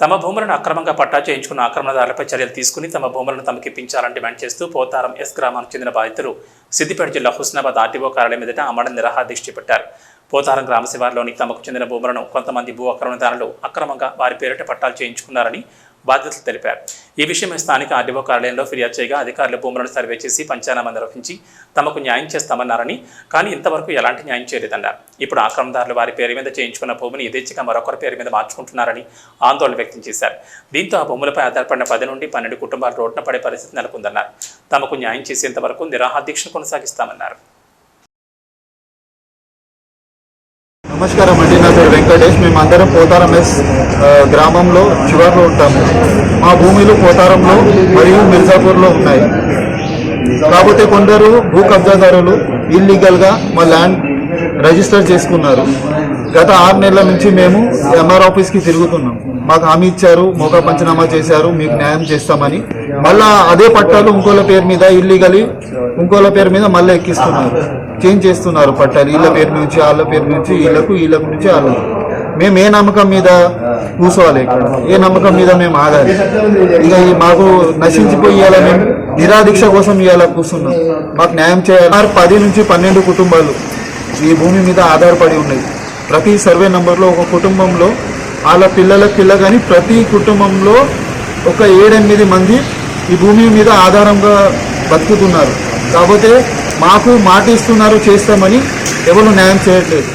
తమ భూములను అక్రమంగా పట్టా చేయించుకున్న ఆక్రమణదారులపై చర్యలు తీసుకుని తమ భూములను తమకిప్పించాలని డిమాండ్ చేస్తూ పోతారం ఎస్ గ్రామానికి చెందిన బాధితులు సిద్దిపేట జిల్లా హుస్నాబాద్ ఆర్టీఓ కార్యాలయం ఎదుట అమ్మడం నిరాహార దీక్ష పోతారం గ్రామ శివార్లోని తమకు చెందిన భూములను కొంతమంది భూ ఆక్రమణదారులు అక్రమంగా వారి పేరిట పట్టాలు చేయించుకున్నారని బాధ్యతలు తెలిపారు. ఈ విషయమై స్థానిక ఆర్డీఓ కార్యాలయంలో ఫిర్యాదు చేయగా అధికారులు భూములను సర్వే చేసి పంచానామా నిర్వహించి తమకు న్యాయం చేస్తామన్నారని కానీ ఇంతవరకు ఎలాంటి న్యాయం చేయలేదన్నారు. ఇప్పుడు ఆక్రమణదారులు వారి పేరు మీద చేయించుకున్న భూమిని యథేచ్ఛగా మరొకరి పేరు మీద మార్చుకుంటున్నారని ఆందోళన వ్యక్తం చేశారు. దీంతో ఆ భూములపై ఆధారపడిన పది నుండి పన్నెండు కుటుంబాలు రోడ్డున పడే పరిస్థితి నెలకొందన్నారు. తమకు న్యాయం చేసేంత వరకు నిరాహార దీక్ష కొనసాగిస్తామన్నారు. నమస్కారం అండి. నా పేరు వెంకటేష్. మేమందరం అందరం పోతారం ఎస్ గ్రామంలో చివర్లో ఉంటాము. మా భూమిలు పోతారంలో మరియు మిర్జాపూర్లో ఉన్నాయి. కాకపోతే కొందరు భూ కబ్జాదారులు ఇల్లీగల్గా మా ల్యాండ్ రిజిస్టర్ చేసుకున్నారు. గత ఆరు నెలల నుంచి మేము ఎంఆర్ ఆఫీస్కి తిరుగుతున్నాం. మాకు హామీ ఇచ్చారు మోకా పంచనామా చేశారు మీకు న్యాయం చేస్తామని. మళ్ళా అదే పట్టాలు ఇంకోళ్ళ పేరు మీద ఇల్లీగలీ ఇంకోళ్ళ పేరు మీద మళ్ళీ ఎక్కిస్తున్నారు. చేంజ్ చేస్తున్నారు పట్టాలు వీళ్ళ పేరు నుంచి వాళ్ళ పేరు నుంచి వీళ్ళకు వీళ్ళకు నుంచి వాళ్ళకు. మేము ఏ నమ్మకం మీద కూర్చోవాలి ఇక్కడ? ఏ నమ్మకం మీద మేము ఆగాలి? ఇక మాకు నశించిపోయేలా మేము నిరాదీక్ష కోసం ఇవాళ కూర్చున్నాం. మాకు న్యాయం చేయాలి. పది నుంచి పన్నెండు కుటుంబాలు ఈ భూమి మీద ఆధారపడి ఉన్నాయి. ప్రతి సర్వే నెంబర్లో ఒక కుటుంబంలో వాళ్ళ పిల్లల పిల్ల కానీ ప్రతి కుటుంబంలో ఒక ఏడెనిమిది మంది ఈ భూమి మీద ఆధారంగా బతుకుతున్నారు. కాకపోతే మాకు మాట ఇస్తున్నారు చేస్తామని ఎవరు న్యాయం చేయట్లేదు.